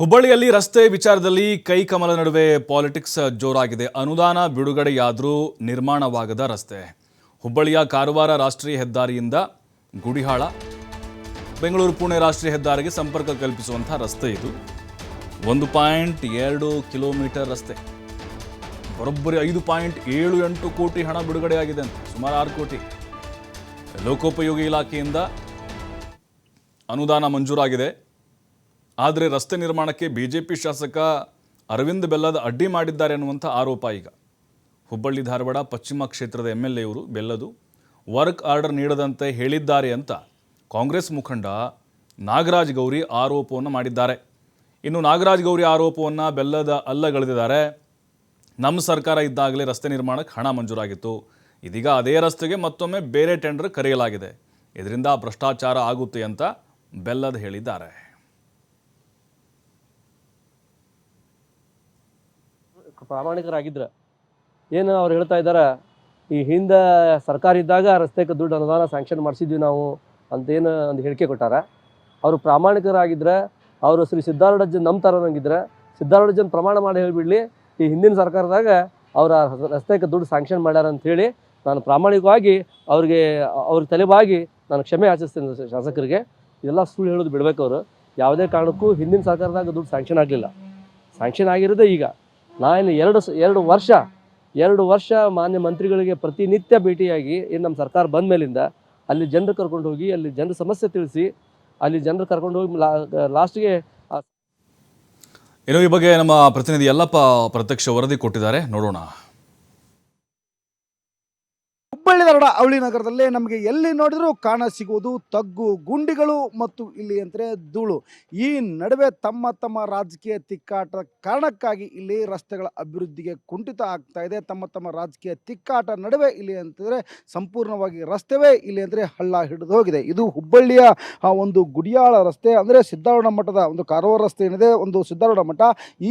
ಹುಬ್ಬಳ್ಳಿಯಲ್ಲಿ ರಸ್ತೆ ವಿಚಾರದಲ್ಲಿ ಕೈಕಮಲ ನಡುವೆ ಪಾಲಿಟಿಕ್ಸ್ ಜೋರಾಗಿದೆ. ಅನುದಾನ ಬಿಡುಗಡೆಯಾದರೂ ನಿರ್ಮಾಣವಾಗದ ರಸ್ತೆ. ಹುಬ್ಬಳ್ಳಿಯ ಕಾರವಾರ ರಾಷ್ಟ್ರೀಯ ಹೆದ್ದಾರಿಯಿಂದ ಗುಡಿಹಾಳ, ಬೆಂಗಳೂರು ಪುಣೆ ರಾಷ್ಟ್ರೀಯ ಹೆದ್ದಾರಿಗೆ ಸಂಪರ್ಕ ಕಲ್ಪಿಸುವಂಥ ರಸ್ತೆ ಇದು. ಒಂದು ಪಾಯಿಂಟ್ ಎರಡು ಕಿಲೋಮೀಟರ್ ರಸ್ತೆ. ಬರೋಬ್ಬರಿ ಐದು ಪಾಯಿಂಟ್ ಏಳು ಎಂಟು ಕೋಟಿ ಹಣ ಬಿಡುಗಡೆಯಾಗಿದೆ ಅಂತ, ಸುಮಾರು ಆರು ಕೋಟಿ. ಲೋಕೋಪಯೋಗಿ ಇಲಾಖೆಯಿಂದ ಅನುದಾನ ಮಂಜೂರಾಗಿದೆ. ಆದರೆ ರಸ್ತೆ ನಿರ್ಮಾಣಕ್ಕೆ ಬಿಜೆಪಿ ಶಾಸಕ ಅರವಿಂದ್ ಬೆಲ್ಲದ ಅಡ್ಡಿ ಮಾಡಿದ್ದಾರೆ ಅನ್ನುವಂಥ ಆರೋಪ ಈಗ. ಹುಬ್ಬಳ್ಳಿ, ಧಾರವಾಡ, ಪಶ್ಚಿಮ ಕ್ಷೇತ್ರದ ಎಂ ಎಲ್ ಎವರು ಬೆಲ್ಲದು ವರ್ಕ್ ಆರ್ಡರ್ ನೀಡದಂತೆ ಹೇಳಿದ್ದಾರೆ ಅಂತ ಕಾಂಗ್ರೆಸ್ ಮುಖಂಡ ನಾಗರಾಜ್ ಗೌರಿ ಆರೋಪವನ್ನು ಮಾಡಿದ್ದಾರೆ. ಇನ್ನು ನಾಗರಾಜ್ ಗೌರಿ ಆರೋಪವನ್ನು ಬೆಲ್ಲದ ಅಲ್ಲಗಳೆದಿದ್ದಾರೆ ನಮ್ಮ ಸರ್ಕಾರ ಇದ್ದಾಗಲೇ ರಸ್ತೆ ನಿರ್ಮಾಣಕ್ಕೆ ಹಣ ಮಂಜೂರಾಗಿತ್ತು. ಇದೀಗ ಅದೇ ರಸ್ತೆಗೆ ಮತ್ತೊಮ್ಮೆ ಬೇರೆ ಟೆಂಡರ್ ಕರೆಯಲಾಗಿದೆ. ಇದರಿಂದ ಭ್ರಷ್ಟಾಚಾರ ಆಗುತ್ತೆ ಅಂತ ಬೆಲ್ಲದ ಹೇಳಿದ್ದಾರೆ. ಪ್ರಾಮಾಣಿಕರಾಗಿದ್ರ ಏನು ಅವ್ರು ಹೇಳ್ತಾ ಇದ್ದಾರೆ ಈ ಹಿಂದೆ ಸರ್ಕಾರ ಇದ್ದಾಗ ರಸ್ತೆಗೆ ದುಡ್ಡು ಅನುದಾನ ಸ್ಯಾಂಕ್ಷನ್ ಮಾಡಿಸಿದ್ವಿ ನಾವು ಅಂತ ಏನು ಒಂದು ಹೇಳಿಕೆ ಕೊಟ್ಟಾರ. ಅವರು ಪ್ರಾಮಾಣಿಕರಾಗಿದ್ರೆ, ಅವರು ಶ್ರೀ ಸಿದ್ಧಾರೂಢಜ್ಜನ್ ನಮ್ಮ ಥರನಂಗಿದ್ರೆ ಸಿದ್ಧಾರೂಢಜ್ಜನ್ ಪ್ರಮಾಣ ಮಾಡಿ ಹೇಳಿಬಿಡ್ಲಿ, ಈ ಹಿಂದಿನ ಸರ್ಕಾರದಾಗ ಅವರ ರಸ್ತೆಗೆ ದುಡ್ಡು ಸ್ಯಾಂಕ್ಷನ್ ಮಾಡ್ಯಾರ ಅಂಥೇಳಿ ನಾನು ಪ್ರಾಮಾಣಿಕವಾಗಿ ಅವ್ರಿಗೆ, ಅವ್ರ ತಲೆಬಾಗಿ ನಾನು ಕ್ಷಮೆ ಆಚರಿಸ್ತೇನೆ ಶಾಸಕರಿಗೆ. ಇದೆಲ್ಲ ಸುಳ್ಳು ಹೇಳೋದು ಬಿಡ್ಬೇಕು ಅವರು ಯಾವುದೇ ಕಾರಣಕ್ಕೂ ಹಿಂದಿನ ಸರ್ಕಾರದಾಗ ದುಡ್ಡು ಸ್ಯಾಂಕ್ಷನ್ ಆಗಲಿಲ್ಲ. ಸ್ಯಾಂಕ್ಷನ್ ಆಗಿರೋದೇ ಈಗ. ನಾನು ಎರಡು ಎರಡು ವರ್ಷ ಎರಡು ವರ್ಷ ಮಾನ್ಯ ಮಂತ್ರಿಗಳಿಗೆ ಪ್ರತಿನಿತ್ಯ ಭೇಟಿಯಾಗಿ ಏನು ನಮ್ಮ ಸರ್ಕಾರ ಬಂದ ಮೇಲಿಂದ ಅಲ್ಲಿ ಜನರು ಕರ್ಕೊಂಡು ಹೋಗಿ, ಅಲ್ಲಿ ಜನರ ಸಮಸ್ಯೆ ತಿಳಿಸಿ, ಅಲ್ಲಿ ಜನರು ಕರ್ಕೊಂಡು ಹೋಗಿ ಲಾಸ್ಟ್ಗೆ ಇನ್ನು ಈ ಬಗ್ಗೆ ನಮ್ಮ ಪ್ರತಿನಿಧಿ ಎಲ್ಲಪ್ಪ ಪ್ರತ್ಯಕ್ಷ ವರದಿ ಕೊಟ್ಟಿದ್ದಾರೆ. ನೋಡೋಣ. ಹುಬ್ಬಳ್ಳಿ ಧಾರವಾಡ ಅವಳಿ ನಗರದಲ್ಲೇ ನಮಗೆ ಎಲ್ಲಿ ನೋಡಿದರೂ ಕಾಣ ಸಿಗುವುದು ತಗ್ಗು ಗುಂಡಿಗಳು ಮತ್ತು ಇಲ್ಲಿ ಅಂದರೆ ಧೂಳು. ಈ ನಡುವೆ ತಮ್ಮ ತಮ್ಮ ರಾಜಕೀಯ ತಿಕ್ಕಾಟ ಕಾರಣಕ್ಕಾಗಿ ಇಲ್ಲಿ ರಸ್ತೆಗಳ ಅಭಿವೃದ್ಧಿಗೆ ಕುಂಠಿತ ಆಗ್ತಾ ಇದೆ. ತಮ್ಮ ತಮ್ಮ ರಾಜಕೀಯ ತಿಕ್ಕಾಟ ನಡುವೆ ಇಲ್ಲಿ ಅಂತಂದರೆ ಸಂಪೂರ್ಣವಾಗಿ ರಸ್ತೆವೇ ಇಲ್ಲಿ ಅಂದರೆ ಹಳ್ಳ ಹಿಡಿದು ಹೋಗಿದೆ. ಇದು ಹುಬ್ಬಳ್ಳಿಯ ಒಂದು ಗುಡಿಯಾಳ ರಸ್ತೆ ಅಂದರೆ ಸಿದ್ದಾರೂಢ ಮಠದ ಒಂದು ಕಾರವಾರ ರಸ್ತೆ ಏನಿದೆ, ಒಂದು ಸಿದ್ದಾರೂಢ ಮಠ.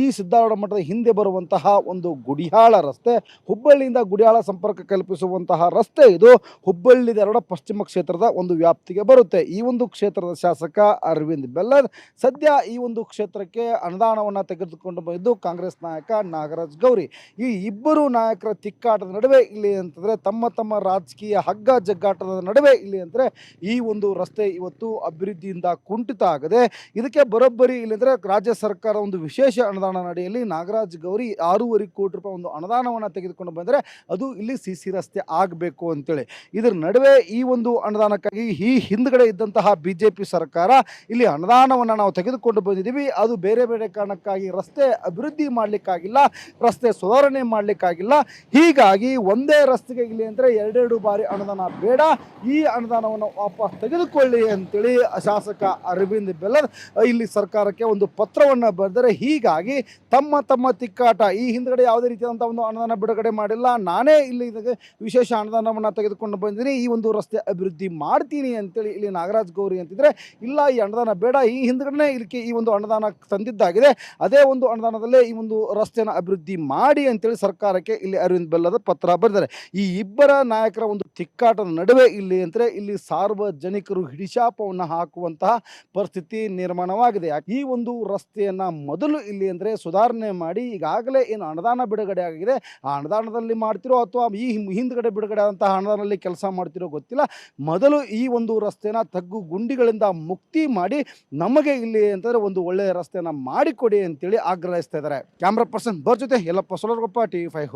ಈ ಸಿದ್ದಾರೂಢ ಮಠದ ಹಿಂದೆ ಬರುವಂತಹ ಒಂದು ಗುಡಿಯಾಳ ರಸ್ತೆ, ಹುಬ್ಬಳ್ಳಿಯಿಂದ ಗುಡಿಯಾಳ ಸಂಪರ್ಕ ಕಲ್ಪಿಸುವಂತಹ ರಸ್ತೆ ಇದು ಹುಬ್ಬಳ್ಳಿ ಧಾರವಾಡ ಪಶ್ಚಿಮ ಕ್ಷೇತ್ರದ ಒಂದು ವ್ಯಾಪ್ತಿಗೆ ಬರುತ್ತೆ. ಈ ಒಂದು ಕ್ಷೇತ್ರದ ಶಾಸಕ ಅರವಿಂದ್ ಬೆಲ್ಲದ್ ಸದ್ಯ ಈ ಒಂದು ಕ್ಷೇತ್ರಕ್ಕೆ ಅನುದಾನವನ್ನು ತೆಗೆದುಕೊಂಡು ಬಂದಿದ್ದು ಕಾಂಗ್ರೆಸ್ ನಾಯಕ ನಾಗರಾಜ್ ಗೌರಿ. ಈ ಇಬ್ಬರು ನಾಯಕರ ತಿಕ್ಕಾಟದ ನಡುವೆ ಇಲ್ಲಿ ಅಂತಂದರೆ ತಮ್ಮ ತಮ್ಮ ರಾಜಕೀಯ ಹಗ್ಗ ಜಗ್ಗಾಟದ ನಡುವೆ ಇಲ್ಲಿ ಅಂದರೆ ಈ ಒಂದು ರಸ್ತೆ ಇವತ್ತು ಅಭಿವೃದ್ಧಿಯಿಂದ ಕುಂಠಿತ ಆಗದೆ. ಇದಕ್ಕೆ ಬರೋಬ್ಬರಿ ಇಲ್ಲಂದರೆ ರಾಜ್ಯ ಸರ್ಕಾರ ಒಂದು ವಿಶೇಷ ಅನುದಾನ ನಡೆಯಲ್ಲಿ ನಾಗರಾಜ್ ಗೌರಿ ಆರೂವರೆ ಕೋಟಿ ರೂಪಾಯಿ ಒಂದು ಅನುದಾನವನ್ನು ತೆಗೆದುಕೊಂಡು ಬಂದರೆ ಅದು ಇಲ್ಲಿ ಸಿ ಸಿ ರಸ್ತೆ ಆಗಬೇಕು. ಅಂತೇಳಿ. ಇದರ ನಡುವೆ ಈ ಒಂದು ಅನುದಾನಕ್ಕಾಗಿ ಈ ಹಿಂದ್ಗಡೆ ಇದ್ದಂತಹ ಬಿ ಜೆ ಪಿ ಸರ್ಕಾರ ಇಲ್ಲಿ ಅನುದಾನವನ್ನು ನಾವು ತೆಗೆದುಕೊಂಡು ಬಂದಿದ್ದೀವಿ. ಅದು ಬೇರೆ ಬೇರೆ ಕಾರಣಕ್ಕಾಗಿ ರಸ್ತೆ ಅಭಿವೃದ್ಧಿ ಮಾಡಲಿಕ್ಕಾಗಿಲ್ಲ, ರಸ್ತೆ ಸುಧಾರಣೆ ಮಾಡಲಿಕ್ಕಾಗಿಲ್ಲ. ಹೀಗಾಗಿ ಒಂದೇ ರಸ್ತೆಗೆ ಇಲ್ಲಿ ಅಂದರೆ ಎರಡೆರಡು ಬಾರಿ ಅನುದಾನ ಬೇಡ. ಈ ಅನುದಾನವನ್ನು ವಾಪಸ್ ತೆಗೆದುಕೊಳ್ಳಿ ಅಂತೇಳಿ ಶಾಸಕ ಅರವಿಂದ್ ಬೆಲ್ಲದ್ ಇಲ್ಲಿ ಸರ್ಕಾರಕ್ಕೆ ಒಂದು ಪತ್ರವನ್ನು ಬರೆದರೆ ಹೀಗಾಗಿ ತಮ್ಮ ತಮ್ಮ ತಿಕ್ಕಾಟ ಈ ಹಿಂದ್ಗಡೆ ಯಾವುದೇ ರೀತಿಯಾದಂಥ ಒಂದು ಅನುದಾನ ಬಿಡುಗಡೆ ಮಾಡಿಲ್ಲ. ನಾನೇ ಇಲ್ಲಿ ವಿಶೇಷ ವಿಶೇಷ ಅನುದಾನವನ್ನು ತೆಗೆದುಕೊಂಡು ಬಂದಿದ್ದೀನಿ ಈ ಒಂದು ರಸ್ತೆ ಅಭಿವೃದ್ಧಿ ಮಾಡ್ತೀನಿ ಅಂತೇಳಿ ಇಲ್ಲಿ ನಾಗರಾಜ್ ಗೌರಿ ಅಂತಿದ್ರೆ, ಇಲ್ಲ, ಈ ಅನುದಾನ ಬೇಡ, ಈ ಹಿಂದ್ಗಡೆ ಇದಕ್ಕೆ ಈ ಒಂದು ಅನುದಾನ ತಂದಿದ್ದಾಗಿದೆ, ಅದೇ ಒಂದು ಅನುದಾನದಲ್ಲೇ ಈ ಒಂದು ರಸ್ತೆಯನ್ನು ಅಭಿವೃದ್ಧಿ ಮಾಡಿ ಅಂತೇಳಿ ಸರ್ಕಾರಕ್ಕೆ ಇಲ್ಲಿ ಅರವಿಂದ್ ಬೆಲ್ಲದ ಪತ್ರ ಬರೆದಿದ್ದಾರೆ. ಈ ಇಬ್ಬರ ನಾಯಕರ ಒಂದು ತಿಕ್ಕಾಟದ ನಡುವೆ ಇಲ್ಲಿ ಅಂದರೆ ಇಲ್ಲಿ ಸಾರ್ವಜನಿಕರು ಹಿಡಿಶಾಪವನ್ನು ಹಾಕುವಂತಹ ಪರಿಸ್ಥಿತಿ ನಿರ್ಮಾಣವಾಗಿದೆ. ಈ ಒಂದು ರಸ್ತೆಯನ್ನು ಮೊದಲು ಇಲ್ಲಿ ಅಂದರೆ ಸುಧಾರಣೆ ಮಾಡಿ ಈಗಾಗಲೇ ಏನು ಅನುದಾನ ಬಿಡುಗಡೆ ಆಗಿದೆ, ಆ ಅನುದಾನದಲ್ಲಿ ಮಾಡ್ತಿರೋ ಅಥವಾ ಈ ಹಿಂದ್ಗಡೆ ಬಿಡುಗಡೆ ಆದಂತಹ ಹಣದಲ್ಲಿ ಕೆಲಸ ಮಾಡ್ತಿರೋ ಗೊತ್ತಿಲ್ಲ. ಮೊದಲು ಈ ಒಂದು ರಸ್ತೆನ ತಗ್ಗು ಗುಂಡಿಗಳಿಂದ ಮುಕ್ತಿ ಮಾಡಿ ನಮಗೆ ಇಲ್ಲಿ ಅಂತಂದರೆ ಒಂದು ಒಳ್ಳೆಯ ರಸ್ತೆನ ಮಾಡಿಕೊಡಿ ಅಂತೇಳಿ ಆಗ್ರಹಿಸ್ತಾ ಇದ್ದಾರೆ. ಕ್ಯಾಮ್ರಾ ಪರ್ಸನ್ ಬರ್ ಜೊತೆ ಎಲ್ಲಪ್ಪ ಸೊಲರ್ಗೊಪ್ಪ ಟಿ ವಿ ಫೈವ್